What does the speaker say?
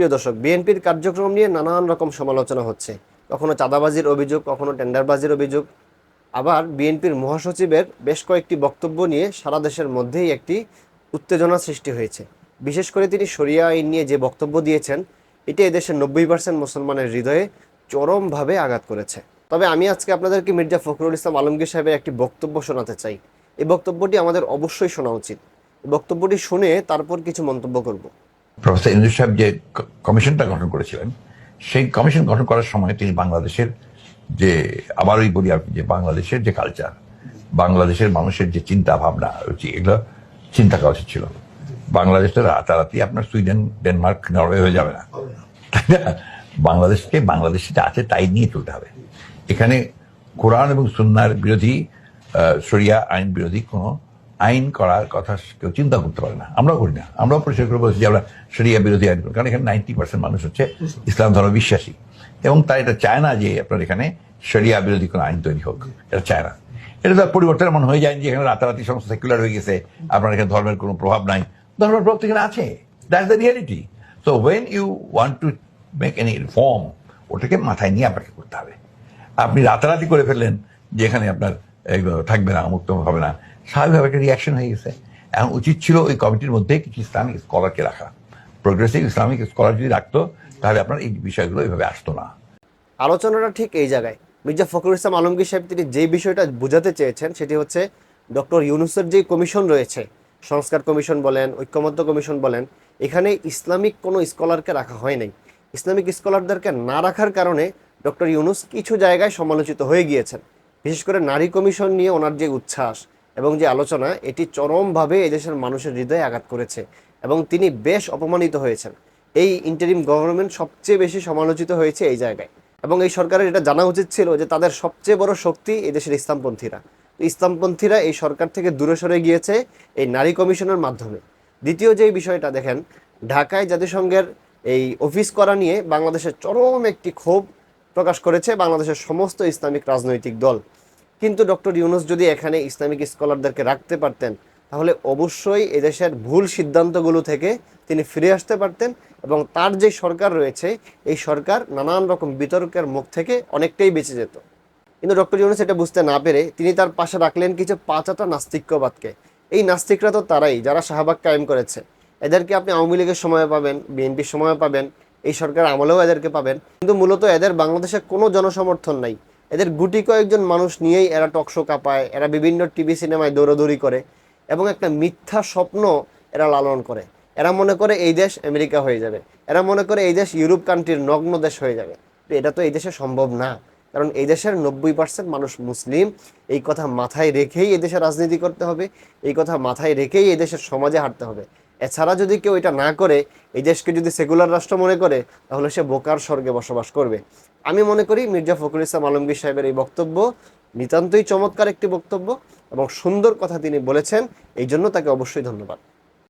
প্রিয় দর্শক, বিএনপির কার্যক্রম নিয়ে নানান রকম সমালোচনা হচ্ছে। কখনো চাঁদাবাজির অভিযোগ, কখনো টেন্ডারবাজির অভিযোগ। আবার বিএনপির মহাসচিবের বেশ কয়েকটি বক্তব্য নিয়ে সারা দেশের মধ্যেই একটি উত্তেজনা সৃষ্টি হয়েছে। বিশেষ করে তিনি শরিয়া আইন নিয়ে যে বক্তব্য দিয়েছেন, এটি এদেশের নব্বই পার্সেন্ট মুসলমানের হৃদয়ে চরমভাবে আঘাত করেছে। তবে আমি আজকে আপনাদেরকে মির্জা ফখরুল ইসলাম আলমগীর সাহেবের একটি বক্তব্য শোনাতে চাই। এই বক্তব্যটি আমাদের অবশ্যই শোনা উচিত। বক্তব্যটি শুনে তারপর কিছু মন্তব্য করব। প্রফেসর ইন্দু সাহেব যে কমিশনটা গঠন করেছিলেন, সেই কমিশন গঠন করার সময় তিনি বাংলাদেশের যে আবারই বলি আর যে বাংলাদেশের যে কালচার বাংলাদেশের মানুষের যে চিন্তা ভাবনা রুচি এগুলো চিন্তা করা উচিত ছিল। বাংলাদেশটা রাতারাতি আপনার সুইডেন, ডেনমার্ক, নরওয়ে হয়ে যাবে না। বাংলাদেশকে বাংলাদেশ যেটা আছে তাই নিয়ে চলতে হবে। এখানে কোরআন এবং সুন্নার বিরোধী শরিয়া আইন বিরোধী কোনো আইন করার কথা কেউ চিন্তা করতে পারে না। আমরাও করি না। আমরাও পরিষ্কার করে বলছি যে আমরা শরিয়া বিরোধী আইন করি। কারণ এখানে নাইনটি পার্সেন্ট মানুষ হচ্ছে ইসলাম ধর্ম বিশ্বাসী। এবং তাই এটা চায় না যে আপনার এখানে শরিয়া বিরোধী কোনো আইন তৈরি হোক। এটা চায় না। এটা তো আর পরিবর্তন এমন হয়ে যায় যে এখানে রাতারাতি সমস্ত সেকুলার হয়ে গেছে, আপনার এখানে ধর্মের কোনো প্রভাব নাই। ধর্মের প্রভাব তো এখানে আছে। That's the reality so when you want to make any reform ওটাকে মাথায় নিয়ে আপনাকে করতে হবে। আপনি রাতারাতি করে ফেললেন যে এখানে আপনার থাকবে না মুক্ত হবে না। স্বাভাবিকভাবে একটা রিয়াকশন হয়ে গেছে। এখন উচিত ছিল ওই কমিটির মধ্যে কিছু ইসলামিক স্কলারকে রাখা। প্রোগ্রেসিভ ইসলামিক স্কলার যদি রাখতো, তাহলে আপনার এই বিষয়গুলো এইভাবে আসতো না। আলোচনাটা ঠিক এই জায়গায়। মির্জা ফখরুল ইসলাম আলমগীর সাহেব তিনি যেই বিষয়টা বোঝাতে চেয়েছেন, সেটি হচ্ছে ডক্টর ইউনুসের যে কমিশন রয়েছে, সংস্কার কমিশন বলেন, ঐক্যমত্য কমিশন বলেন, এখানে ইসলামিক কোনো স্কলারকে রাখা হয় নাই। ইসলামিক স্কলারদেরকে না রাখার কারণে ডক্টর ইউনুস কিছু জায়গায় সমালোচিত হয়ে গিয়েছেন। বিশেষ করে নারী কমিশন নিয়ে ওনার যে উচ্ছ্বাস এবং যে আলোচনা, এটি চরমভাবে এদেশের মানুষের হৃদয়ে আঘাত করেছে এবং তিনি বেশ অপমানিত হয়েছেন। এই ইন্টারিম গভর্নমেন্ট সবচেয়ে বেশি সমালোচিত হয়েছে এই জায়গায় এবং এই সরকারের এটা জানা উচিত ছিল যে তাদের সবচেয়ে বড় শক্তি এদেশের ইসলামপন্থীরা। ইসলামপন্থীরা এই সরকার থেকে দূরে সরে গিয়েছে এই নারী কমিশনের মাধ্যমে। দ্বিতীয় যে বিষয়টা দেখেন, ঢাকায় জাতিসংঘের এই অফিস করা নিয়ে বাংলাদেশের চরম একটি ক্ষোভ প্রকাশ করেছে বাংলাদেশের সমস্ত ইসলামিক রাজনৈতিক দল। কিন্তু ডক্টর ইউনুস যদি এখানে ইসলামিক স্কলারদেরকে রাখতে পারতেন, তাহলে অবশ্যই এদেশের ভুল সিদ্ধান্তগুলো থেকে তিনি ফিরে আসতে পারতেন এবং তার যে সরকার রয়েছে, এই সরকার নানান রকম বিতর্কের মুখ থেকে অনেকটাই বেঁচে যেত। কিন্তু ডক্টর ইউনুস এটা বুঝতে না পেরে তিনি তার পাশে রাখলেন কিছু পাঁচাটা নাস্তিক্যবাদকে। এই নাস্তিকরা তো তারাই, যারা শাহবাগ কায়েম করেছে। এদেরকে আপনি আওয়ামী লীগের সময় পাবেন, বিএনপির সময় পাবেন, এই সরকার আমলেও এদেরকে পাবেন। কিন্তু মূলত এদের বাংলাদেশে কোনো জনসমর্থন নাই। এদের গুটি কয়েকজন মানুষ নিয়েই এরা টকশো কাঁপায়, এরা বিভিন্ন টিভি সিনেমায় দৌড়াদৌড়ি করে এবং একটা মিথ্যা স্বপ্ন এরা লালন করে। এরা মনে করে এই দেশ আমেরিকা হয়ে যাবে। এরা মনে করে এই দেশ ইউরোপ কান্ট্রির নগ্ন দেশ হয়ে যাবে। তো এটা তো এই দেশে সম্ভব না। কারণ এই দেশের নব্বই পার্সেন্ট মানুষ মুসলিম। এই কথা মাথায় রেখেই এই দেশে রাজনীতি করতে হবে। এই কথা মাথায় রেখেই এই দেশের সমাজে হাঁটতে হবে। এছাড়া যদি কেউ এটা না করে, এই দেশকে যদি সেকুলার রাষ্ট্র মনে করে, তাহলে সে বোকার স্বর্গে বসবাস করবে। আমি মনে করি মির্জা ফখরুল ইসলাম আলমগীর সাহেবের এই বক্তব্য নিতান্তই চমৎকার একটি বক্তব্য এবং সুন্দর কথা তিনি বলেছেন, এই জন্য তাকে অবশ্যই ধন্যবাদ।